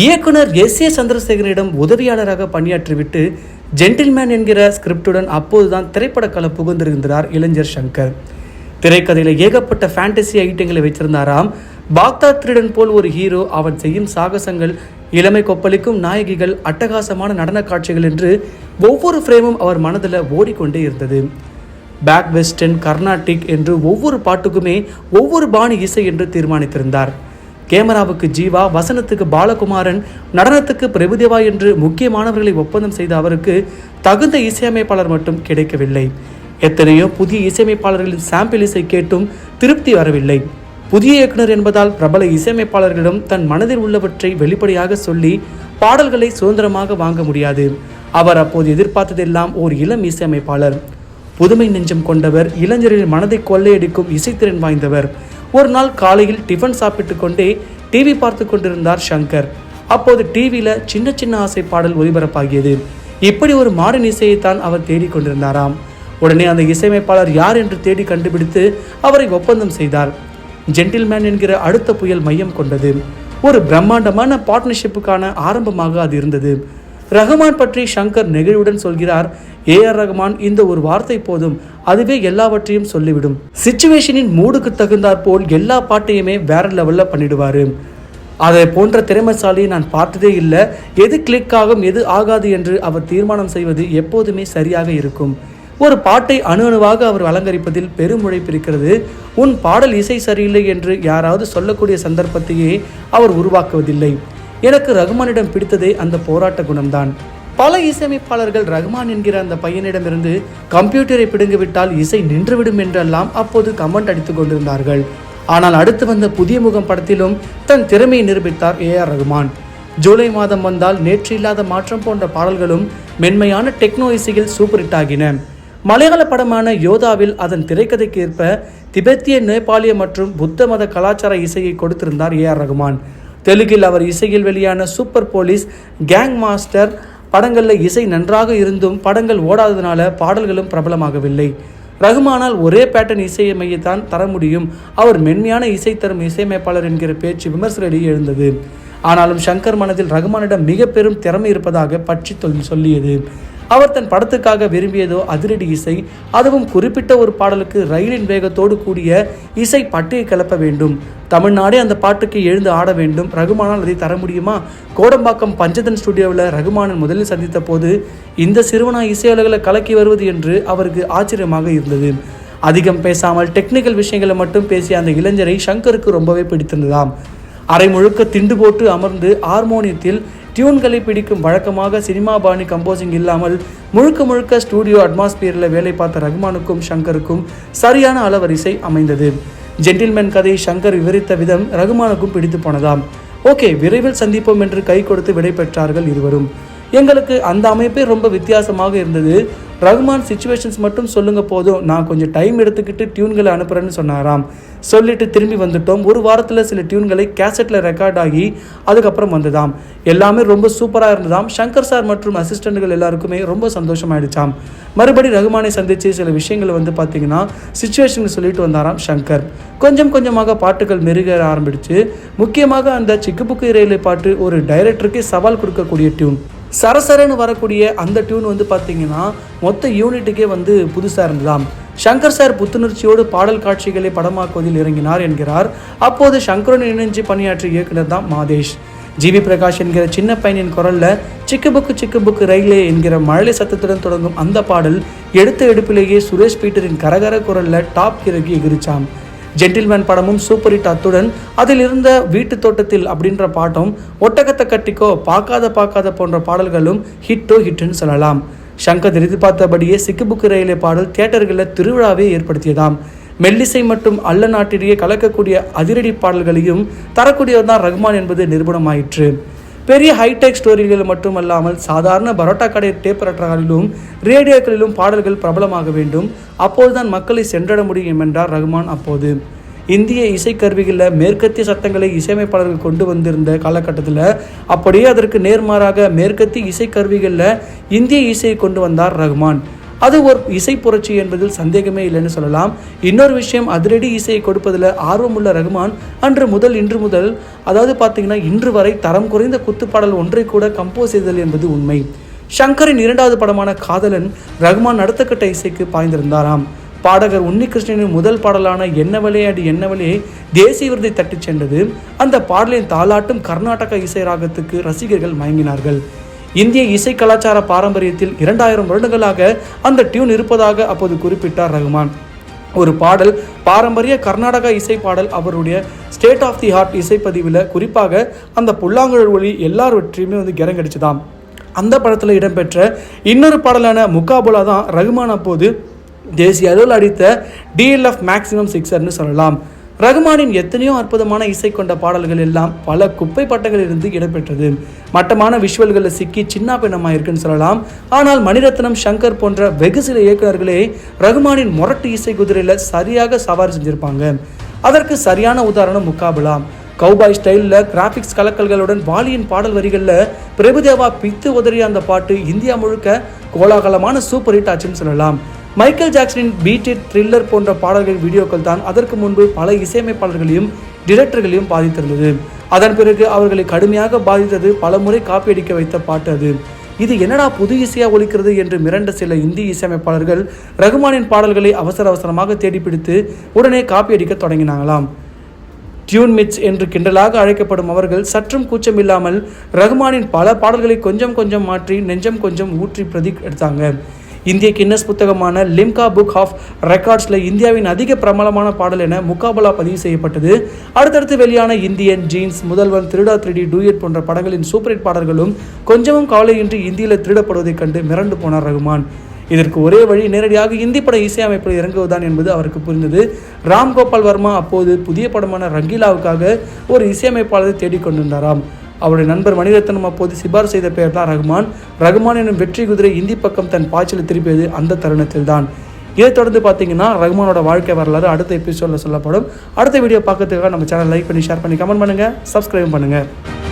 இயக்குனர் S A சந்திரசேகரிடம் உதவியாளராக பணியாற்றிவிட்டு gentleman என்கிற ஸ்கிரிப்டுடன் அப்போதுதான் திரைப்படக்கலை புகுந்திருந்தார் இளைஞர் சங்கர். திரைக்கதையில் ஏகப்பட்ட ஃபேண்டசி ஐட்டங்களை வச்சிருந்தாராம் பாக்தா திருடன் போல் ஒரு ஹீரோ அவன் செய்யும் சாகசங்கள் இளமை கொப்பளிக்கும் நாயகிகள் அட்டகாசமான நடன காட்சிகள் என்று ஒவ்வொரு ஃப்ரேமும் அவர் மனதில் ஓடிக்கொண்டே இருந்தது. பேக் வெஸ்டர்ன் கர்நாடிக் என்று ஒவ்வொரு பாட்டுக்குமே ஒவ்வொரு பாணி இசை என்று தீர்மானித்திருந்தார். கேமராவுக்கு ஜீவா வசனத்துக்கு பாலகுமாரன் நடனத்துக்கு பிரபுதேவா என்று முக்கியமானவர்களை ஒப்பந்தம் செய்த அவருக்கு தகுந்த இசையமைப்பாளர் மட்டும் கிடைக்கவில்லை. எத்தனையோ புதிய இசையமைப்பாளர்களின் சாம்பிள் இசை கேட்டும் திருப்தி வரவில்லை. புதிய இயக்குனர் என்பதால் பிரபல இசையமைப்பாளர்களிடம் தன் மனதில் உள்ளவற்றை வெளிப்படையாக சொல்லி பாடல்களை சுதந்திரமாக வாங்க முடியாது. அவர் அப்போது எதிர்பார்த்ததெல்லாம் ஓர் இளம் இசையமைப்பாளர். புதுமை நெஞ்சம் கொண்டவர் இளைஞரின் மனதை கொள்ளையடிக்கும் இசைத்திறன் வாய்ந்தவர். ஒரு நாள் காலையில் டிஃபன் சாப்பிட்டு கொண்டே டிவி பார்த்து கொண்டிருந்தார் சங்கர். அப்போது டிவியில் சின்ன சின்ன ஆசை பாடல் ஒளிபரப்பாகியது இப்படி ஒரு மாடர்ன் இசையைத்தான் அவர் தேடிக் கொண்டிருந்தாராம். உடனே அந்த இசையமைப்பாளர் யார் என்று தேடி கண்டுபிடித்து அவரை ஒப்பந்தம் செய்தார். ஜென்டில்மேன் என்கிற அடுத்த புயல் மையம் கொண்டது. ஒரு பிரம்மாண்டமான பார்ட்னர்ஷிப்புக்கான ஆரம்பமாக அது இருந்தது. ரஹ்மான் பற்றி ஷங்கர் நெகிழ்வுடன் சொல்கிறார் ஏ ஆர் ரஹ்மான் இந்த ஒரு வார்த்தை போதும் அதுவே எல்லாவற்றையும் சொல்லிவிடும். சிச்சுவேஷனின் மூடுக்கு தகுந்தாற் போல் எல்லா பாட்டையுமே வேற லெவலில் பண்ணிடுவாரு. அதை போன்ற திறமைசாலியை நான் பார்த்ததே இல்லை எது கிளிக் ஆகும் எது ஆகாது என்று அவர் தீர்மானம் செய்வது எப்போதுமே சரியாக இருக்கும். ஒரு பாட்டை அணு அணுவாக அவர் அலங்கரிப்பதில் பெரும் உழைப்பு இருக்கிறது உன் பாடல் இசை சரியில்லை என்று யாராவது சொல்லக்கூடிய சந்தர்ப்பத்தையே அவர் உருவாக்குவதில்லை. எனக்கு ரகுமானிடம் பிடித்ததே அந்த போராட்ட குணம்தான். பல இசையமைப்பாளர்கள் ரகுமான் என்கிற அந்த பையனிடமிருந்து கம்ப்யூட்டரை பிடுங்கிவிட்டால் இசை நின்றுவிடும் என்றெல்லாம் அப்போது கமெண்ட் அடித்துக் கொண்டிருந்தார்கள். ஆனால் அடுத்து வந்த புதிய முகம் படத்திலும் தன் திறமையை நிரூபித்தார் ஏ ஆர் ரகுமான். ஜூலை மாதம் வந்தால் நேற்று இல்லாத மாற்றம் போன்ற பாடல்களும் மென்மையான டெக்னோ இசையில் சூப்பர் ஹிட் ஆகின மலையாள படமான யோதாவில் அதன் திரைக்கதைக்கு ஏற்ப திபெத்திய நேபாளிய மற்றும் புத்த மத கலாச்சார இசையை கொடுத்திருந்தார் ஏ ஆர் ரகுமான். தெலுங்கில் அவர் இசையில் வெளியான சூப்பர் போலீஸ் கேங் மாஸ்டர். படங்களில் இசை நன்றாக இருந்தும் படங்கள் ஓடாததுனால பாடல்களும் பிரபலமாகவில்லை. ரகுமானால் ஒரே பேட்டர்ன் இசையமையைத்தான் தர முடியும். அவர் மென்மையான இசை தரும் இசையமைப்பாளர் என்கிற பேச்சு விமர்சனடியே எழுந்தது. ஆனாலும் சங்கர் மனதில் ரகுமானிடம் மிக பெரும் திறமை இருப்பதாக பற்றி தொல் சொல்லியது. அவர் தன் படத்துக்காக விரும்பியதோ அதிரடி இசை அதுவும் குறிப்பிட்ட ஒரு பாடலுக்கு ரயிலின் வேகத்தோடு கூடிய இசை பட்டையை கிளப்ப வேண்டும். தமிழ்நாடே அந்த பாட்டுக்கு எழுந்து ஆட வேண்டும். ரகுமானால் அதை தர முடியுமா? கோடம்பாக்கம் பஞ்சதன் ஸ்டுடியோவில் ரகுமானன் முதலில் சந்தித்த போது இந்த சிறுவனா இசையாளர்களை கலக்கி வருவது என்று அவருக்கு ஆச்சரியமாக இருந்தது. அதிகம் பேசாமல் டெக்னிக்கல் விஷயங்களை மட்டும் பேசிய அந்த இளைஞரை சங்கருக்கு ரொம்பவே பிடித்திருந்ததாம். அரை முழுக்க திண்டு போட்டு அமர்ந்து ஹார்மோனியத்தில் டியூன்களை பிடிக்கும் வழக்கமாக சினிமா பாணி கம்போசிங் இல்லாமல் முழுக்க முழுக்க ஸ்டூடியோ அட்மாஸ்பியரில் வேலை பார்த்த ரகுமானுக்கும் ஷங்கருக்கும் சரியான அளவரிசை அமைந்தது. ஜென்டில்மேன் கதை ஷங்கர் விவரித்த விதம் ரகுமானுக்கும் பிடித்து போனதாம். ஓகே விரைவில் சந்திப்போம் என்று கை கொடுத்து விடை பெற்றார்கள் இருவரும். எங்களுக்கு அந்த அமைப்பே ரொம்ப வித்தியாசமாக இருந்தது. ரகுமான் சுச்சுவேஷன்ஸ் மட்டும் சொல்லுங்க போதும். நான் கொஞ்சம் டைம் எடுத்துக்கிட்டு டியூன்களை அனுப்புகிறேன்னு சொன்னாராம். சொல்லிட்டு திரும்பி வந்துட்டோம். ஒரு வாரத்தில் சில டியூன்களை கேசட்டில் ரெக்கார்ட் ஆகி அதுக்கப்புறம் வந்ததாம். எல்லாமே ரொம்ப சூப்பராக இருந்ததாம். சங்கர் சார் மற்றும் அசிஸ்டண்ட்டுகள் எல்லாருக்குமே ரொம்ப சந்தோஷமாயிடுச்சாம். மறுபடி ரகுமானை சந்தித்து சில விஷயங்களை வந்து பார்த்தீங்கன்னா சுச்சுவேஷன் சொல்லிட்டு வந்தாராம் சங்கர். கொஞ்சம் கொஞ்சமாக பாட்டுகள் மெருக ஆரம்பிடுச்சு முக்கியமாக அந்த சிக்குபுக்கு ரயிலை பாட்டு ஒரு டைரக்டருக்கு சவால் கொடுக்கக்கூடிய டியூன் சரசரன்னு வரக்கூடிய அந்த டியூன் வந்து பார்த்தீங்கன்னா மொத்த யூனிட்டுக்கே வந்து புதுசாக இருந்ததாம். சங்கர் சார் புத்துணர்ச்சியோடு பாடல் காட்சிகளை படமாக்குவதில் இறங்கினார் என்கிறார். அப்போது சங்கருடன் இணைஞ்சு பணியாற்றிய இயக்குனர் தான் மாதேஷ். ஜிவி பிரகாஷ் என்கிற சின்ன பையனின் குரலில் சிக்கு புக்கு சிக்கு புக்கு ரயிலே என்கிற மழலை சத்தத்துடன் தொடங்கும் அந்த பாடல் எடுத்த எடுப்பிலேயே சுரேஷ் பீட்டரின் கரகர குரலில் டாப் இறக்கி எகிரிச்சான் ஜென்டில்மேன் படமும் சூப்பர் ஹிட் அத்துடன். அதில் இருந்த வீட்டு தோட்டத்தில் அப்படின்ற பாட்டும் ஒட்டகத்தை கட்டிக்கோ பார்க்காத பார்க்காத போன்ற பாடல்களும் ஹிட்டோ ஹிட்டுன்னு சொல்லலாம். சங்கர் எதிர்பார்த்தபடியே சிக்குபுக்கு ரயிலே பாடல் தியேட்டர்களில் திருவிழாவே ஏற்படுத்தியதாம். மெல்லிசை மற்றும் அல்ல நாட்டிலேயே கலக்கக்கூடிய அதிரடி பாடல்களையும் தரக்கூடியவர் தான் ரகுமான் என்பது நிரூபணமாயிற்று. பெரிய ஹைடெக் ஸ்டோரிகளில் மட்டுமல்லாமல் சாதாரண பரோட்டா கடை டேப்பரட்டர்களிலும் ரேடியோக்களிலும் பாடல்கள் பிரபலமாக வேண்டும். அப்போதுதான் மக்களை சென்றட முடியும் என்றார் ரகுமான் அப்போது. இந்திய இசைக்கருவிகளில் மேற்கத்திய சத்தங்களை இசையமைப்பாளர்கள் கொண்டு வந்திருந்த காலகட்டத்தில் அப்படியே அதற்கு நேர்மாறாக மேற்கத்திய இசைக்கருவிகளில் இந்திய இசையை கொண்டு வந்தார் ரகுமான். அது ஒரு இசை புரட்சி என்பதில் சந்தேகமே இல்லைன்னு சொல்லலாம். இன்னொரு விஷயம் அதிரடி இசையை கொடுப்பதில் ஆர்வமுள்ள ரகுமான் அன்று முதல் இன்று முதல் அதாவது பார்த்தீங்கன்னா இன்று வரை தரம் குறைந்த குத்துப்பாடல் ஒன்றை கூட கம்போஸ் செய்தல் என்பது உண்மை. ஷங்கரின் இரண்டாவது படமான காதலன் ரகுமான் நடத்தக்கட்ட இசைக்கு பாய்ந்திருந்தாராம். பாடகர் உன்னிகிருஷ்ணனின் முதல் பாடலான என்னவளே அடி என்னவளே தேசிய விருதை தட்டிச் சென்றது. அந்த பாடலின் தாலாட்டும் கர்நாடக இசை ராகத்துக்கு ரசிகர்கள் மயங்கினார்கள். இந்திய இசை கலாச்சார பாரம்பரியத்தில் இரண்டாயிரம் வருடங்களாக அந்த டியூன் இருப்பதாக அப்போது குறிப்பிட்டார் ரகுமான். ஒரு பாடல் பாரம்பரிய கர்நாடக இசை பாடல் அவருடைய ஸ்டேட் ஆஃப் தி ஹார்ட் இசைப்பதிவில் குறிப்பாக அந்த புல்லாங்குழல் ஒளி எல்லாவற்றையுமே வந்து கிரங்கடிச்சுதாம். அந்த படத்தில் இடம்பெற்ற இன்னொரு பாடலான முக்காபுலா தான் ரகுமான் அப்போது தேசிய அளவில் அடித்த டிஎல்எஃப் மேக்ஸிமம் சிக்ஸர்னு சொல்லலாம். ரகுமானின் எத்தனையோ அற்புதமான இசை கொண்ட பாடல்கள் எல்லாம் பல குப்பை பட்டங்களிலிருந்து இடம்பெற்றது. மட்டமான விஷுவல்களில் சிக்கி சின்ன பின்னமாக இருக்குன்னு சொல்லலாம். ஆனால் மணிரத்னம் சங்கர் போன்ற வெகு சில இயக்குநர்களே ரகுமானின் முரட்டு இசை குதிரையில் சரியாக சவாரி செஞ்சிருப்பாங்க. அதற்கு சரியான உதாரணம் முக்காபுலா. கௌபாய் ஸ்டைலில் கிராஃபிக்ஸ் கலக்கல்களுடன் வாலியின் பாடல் வரிகளில் பிரபுதேவா பித்து உதறிய அந்த பாட்டு இந்தியா முழுக்க கோலாகலமான சூப்பர் ஹிட் ஆச்சுன்னு சொல்லலாம். மைக்கேல் ஜாக்சனின் பீட் இட் த்ரில்லர் போன்ற பாடல்கள் வீடியோக்கள் தான் அதற்கு முன்பு பல இசையமைப்பாளர்களையும் டிரெக்டர்களையும் பாதித்திருந்தது. அதன் பிறகு அவர்களை கடுமையாக பாதித்தது பல முறை காப்பி அடிக்க வைத்த பாட்டு அது. இது என்னடா புது இசையாக ஒலிக்கிறது என்று மிரண்ட சில இந்தி இசையமைப்பாளர்கள் ரகுமானின் பாடல்களை அவசர அவசரமாக தேடிப்பிடித்து உடனே காப்பி அடிக்க தொடங்கினாங்களாம். டியூன் மிட்ஸ் என்று கிண்டலாக அழைக்கப்படும் அவர்கள் சற்றும் கூச்சமில்லாமல் ரகுமானின் பல பாடல்களை கொஞ்சம் கொஞ்சம் மாற்றி நெஞ்சம் கொஞ்சம் ஊற்றி பிரதி எடுத்தாங்க. இந்திய கின்னஸ் புத்தகமான லிம்கா புக் ஆஃப் ரெக்கார்ட்ஸில் இந்தியாவின் அதிக பிரபலமான பாடல் என முகாபலா பதிவு செய்யப்பட்டது. அடுத்தடுத்து வெளியான இந்தியன் ஜீன்ஸ் முதல்வன் திருடா திருடி டூயட் போன்ற படங்களின் சூப்பர் ஹிட் பாடல்களும் கொஞ்சமும் கவலையின்றி இந்தியில் திருடப்படுவதைக் கண்டு மிரண்டு போனார் ரகுமான். இதற்கு ஒரே வழி நேரடியாக இந்தி பட இசையமைப்பில் இறங்குவதுதான் என்பது அவருக்கு புரிந்தது. ராம் கோபால் வர்மா அப்போது புதிய படமான ரங்கீலாவுக்காக ஒரு இசையமைப்பாளரை தேடிக்கொண்டிருந்தாராம் அவருடைய நண்பர் மணிரத்னம் அப்போது சிபார் செய்த பெயர் தான் ரகுமான். ரகுமான் எனும் வெற்றி குதிரை இந்தி பக்கம் தன் பாய்ச்சலை திருப்பியது அந்த தருணத்தில் தான். இதைத் தொடர்ந்து பார்த்தீங்கன்னா ரகுமானோட வாழ்க்கை வரலாறு அடுத்த எபிசோடில் சொல்லப்படும். அடுத்த வீடியோ பார்க்கறதுக்காக நம்ம சேனல் லைக் பண்ணி ஷேர் பண்ணி கமெண்ட் பண்ணுங்கள் சப்ஸ்கிரைப் பண்ணுங்கள்